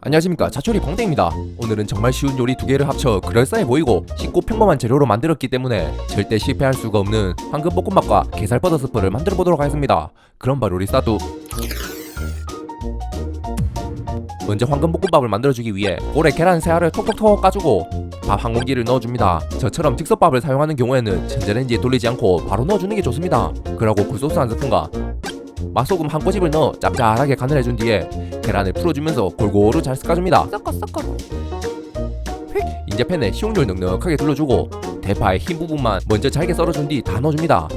안녕하십니까 자초리 봉땡입니다 오늘은 정말 쉬운 요리 두 개를 합쳐 그럴싸해 보이고 쉽고 평범한 재료로 만들었기 때문에 절대 실패할 수가 없는 황금 볶음밥과 게살 버터 스프를 만들어 보도록 하겠습니다 그럼 바로 우리 싸두 먼저 황금 볶음밥을 만들어주기 위해 볼에 계란 세 알을 톡톡톡 까주고 밥 한 공기를 넣어줍니다. 저처럼 즉석밥을 사용하는 경우에는 전자레인지에 돌리지 않고 바로 넣어주는 게 좋습니다. 그리고 굴소스 한 스푼과 맛소금 한 꼬집을 넣어 짭짤하게 간을 해준 뒤에 계란을 풀어주면서 골고루 잘 섞어줍니다. 섞어 섞어 이제 팬에 식용유를 넉넉하게 둘러주고 대파의 흰 부분만 먼저 잘게 썰어준 뒤 다 넣어줍니다.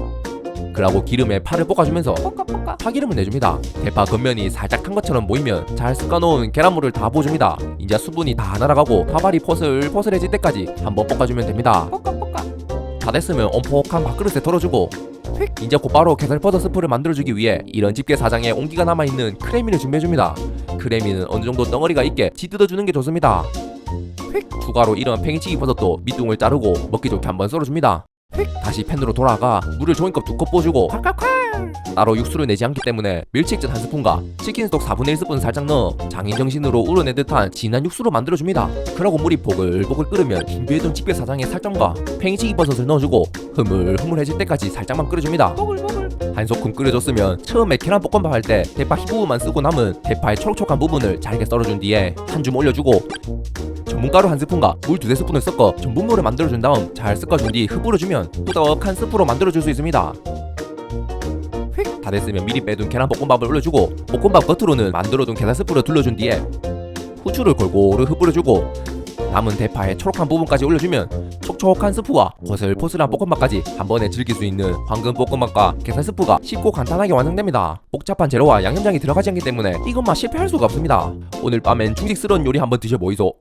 그리고 기름에 파를 볶아주면서 볶아 볶아 파기름을 내줍니다. 대파 겉면이 살짝 탄 것처럼 보이면 잘 섞어놓은 계란물을 다 부어줍니다. 이제 수분이 다 날아가고 파발이 포슬포슬해질 때까지 한번 볶아주면 됩니다. 볶아 볶아 다 됐으면 엄폭한 밥그릇에 덜어주고 이제 곧바로 게살 버터 스프를 만들어주기 위해 이런 집게 사장에 온기가 남아있는 크래미를 준비해줍니다. 크래미는 어느 정도 덩어리가 있게 지뜯어주는 게 좋습니다. 추가로 이런 팽이치기 버섯도 밑둥을 자르고 먹기 좋게 한번 썰어줍니다. 다시 팬으로 돌아가 물을 종이컵 두 컵 부어주고 따로 육수를 내지 않기 때문에 멸치액젓 한 스푼과 치킨 스톡 4분의 1 스푼 살짝 넣어 장인 정신으로 우러내 듯한 진한 육수로 만들어줍니다. 그러고 물이 보글보글 끓으면 준비해둔 집게 사장에 살점과 팽이치기 버섯을 넣어주고 흐물흐물해질 때까지 살짝만 끓여줍니다. 한 소끔 끓여줬으면 처음에 계란 볶음밥 할 때 대파 흰 부분만 쓰고 남은 대파의 촉촉한 부분을 잘게 썰어준 뒤에 한 줌 올려주고 전분가루 한 스푼과 물 두세 스푼을 섞어 전분물을 만들어준 다음 잘 섞어준 뒤 흩뿌려주면 꾸덕한 스프로 만들어줄 수 있습니다. 다 됐으면 미리 빼둔 계란 볶음밥을 올려주고 볶음밥 겉으로는 만들어둔 계란 스프를 둘러준 뒤에 후추를 골고루 흩뿌려주고 남은 대파의 초록한 부분까지 올려주면 촉촉한 스프와 포슬포슬한 볶음밥까지 한 번에 즐길 수 있는 황금 볶음밥과 게살 스프가 쉽고 간단하게 완성됩니다. 복잡한 재료와 양념장이 들어가지 않기 때문에 이것만 실패할 수가 없습니다. 오늘 밤엔 중식스러운 요리 한번 드셔보이소.